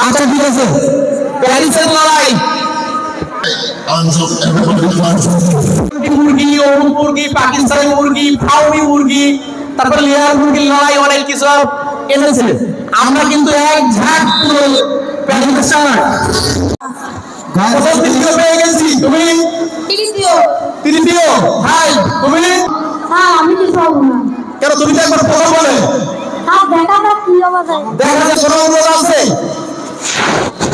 আচ্ছা ঠিক আছে। প্যারিসের লড়াই। মুরগি ওরুম মুরগি পাকিস্তানি মুরগি ফাউমি মুরগি তারপর লেয়ার মুরগির লড়াই অনেক কিছু এনেছে আমরা কিন্তু এক ঝাঁক পুরো প্যারিসের সামনে প্রথম তৃতীয় পেয়ে গেছি। তুমি? তৃতীয়। তৃতীয়। হাই তুমি? হ্যাঁ আমি কিছু পাবো না কেন তুমি তো একবার প্রথম বলে। হ্যাঁ দেখা যাক কি অবস্থা দেখা যায় কোনো অনুরোধ আছে।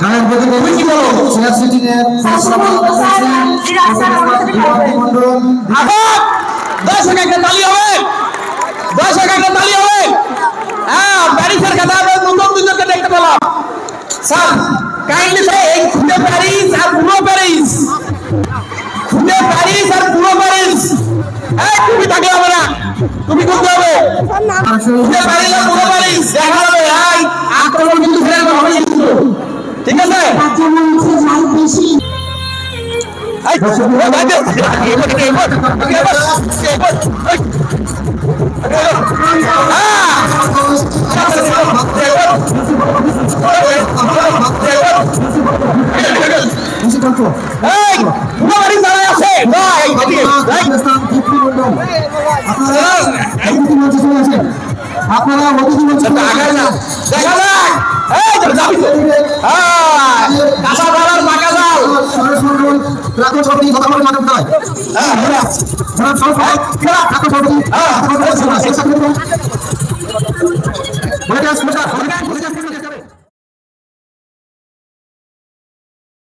গানের প্রতি তুমি কি বলো? চেয়ার সিটিং এর sir Suman sir Bina sir আমাদের সাথে খেলবে মন্ডল আবার দর্শক একটা তালি হবে। দর্শক একটা তালি হবে। হ্যাঁ প্যারিসের কথা আমরা নতুন দুজনকে দেখতে পেলাম। স্যার কাইন্ডলি স্যার এই খুলে প্যারিস আর পুরো প্যারিস। খুলে প্যারিস আর পুরো প্যারিস। এই তুমি থাকলে হবে না। তুমি করতে হবে। খুলে প্যারিস আর পুরো প্যারিস। আপনারা অতিথি মঞ্চে না। দেখা হ্যাঁ, রাখো সভাপতি, বলে মানব হ্যাঁ, ঘোরা। জনাব সভাপতি, রাখো সভাপতি,